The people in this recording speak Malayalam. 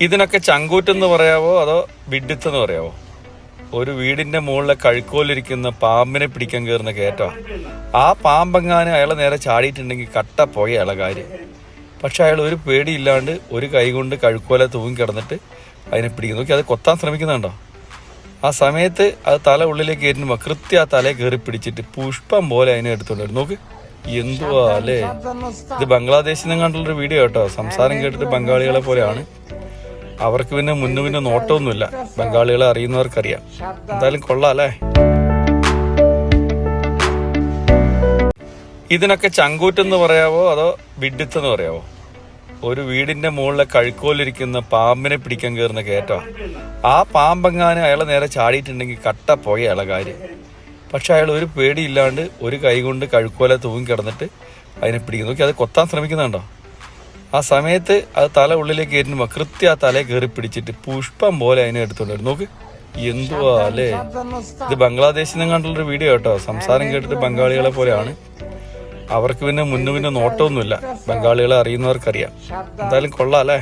ഇതിനൊക്കെ ചങ്കൂറ്റെന്ന് പറയാവോ അതോ വിഡിത്തെന്ന് പറയാവോ? ഒരു വീടിന്റെ മുകളിലെ കഴുക്കോലിരിക്കുന്ന പാമ്പിനെ പിടിക്കാൻ കയറുന്ന കയറ്റോ ആ പാമ്പെങ്ങാനും അയാളെ നേരെ ചാടിയിട്ടുണ്ടെങ്കിൽ കട്ട പോയ അയാളെ കാര്യം. പക്ഷെ അയാൾ ഒരു പേടിയില്ലാണ്ട് ഒരു കൈ കൊണ്ട് കഴുക്കോല തൂങ്ങി കിടന്നിട്ട് അതിനെ പിടിക്കും നോക്കി അത് കൊത്താൻ ശ്രമിക്കുന്നുണ്ടോ? ആ സമയത്ത് അത് തല ഉള്ളിലേക്ക് കയറ്റുമ്പോൾ കൃത്യം ആ തലയെ കയറി പിടിച്ചിട്ട് പുഷ്പം പോലെ അതിനെ എടുത്തോണ്ട് വരും നോക്ക് എന്തുവാ അല്ലേ? ഇത് ബംഗ്ലാദേശിൽ നിന്ന് കണ്ടുള്ളൊരു വീഡിയോ കേട്ടോ. സംസാരം കേട്ടിട്ട് ബംഗാളികളെ പോലെയാണ്. അവർക്ക് പിന്നെ മുന്നു പിന്നെ നോട്ടമൊന്നുമില്ല. ബംഗാളികളെ അറിയുന്നവർക്കറിയാം. എന്തായാലും കൊള്ളാം അല്ലേ ഇതിനൊക്കെ ചങ്കൂറ്റെന്ന് പറയാവോ അതോ വിഡിത്തെന്ന് പറയാവോ? ഒരു വീടിന്റെ മുകളിലെ കഴുക്കോലിരിക്കുന്ന പാമ്പിനെ പിടിക്കാൻ കയറുന്ന കയറ്റോ ആ പാമ്പെങ്ങാനും അയാളെ നേരെ ചാടിയിട്ടുണ്ടെങ്കിൽ കട്ട പോയ അയാളെ കാര്യം. പക്ഷെ അയാൾ ഒരു പേടിയില്ലാണ്ട് ഒരു കൈ കൊണ്ട് കഴുക്കോല തൂങ്ങി കിടന്നിട്ട് അതിനെ പിടിക്കുന്നു. നോക്കി അത് കൊത്താൻ ശ്രമിക്കുന്നുണ്ടോ? ആ സമയത്ത് അത് തല ഉള്ളിലേക്ക് കയറ്റുമ്പോൾ കൃത്യ ആ തലയെ കയറി പിടിച്ചിട്ട് പുഷ്പം പോലെ അതിനെ എടുത്തോണ്ട് നോക്ക് എന്തുവാ അല്ലേ? ഇത് ബംഗ്ലാദേശിൽ നിന്ന് കണ്ടുള്ളൊരു വീഡിയോ കേട്ടോ. സംസാരം കേട്ടിട്ട് ബംഗാളികളെ പോലെയാണ്. അവർക്ക് പിന്നെ മുന്നു പിന്നെ നോട്ടമൊന്നുമില്ല. ബംഗാളികളെ അറിയുന്നവർക്കറിയാം. എന്തായാലും കൊള്ളാം അല്ലേ?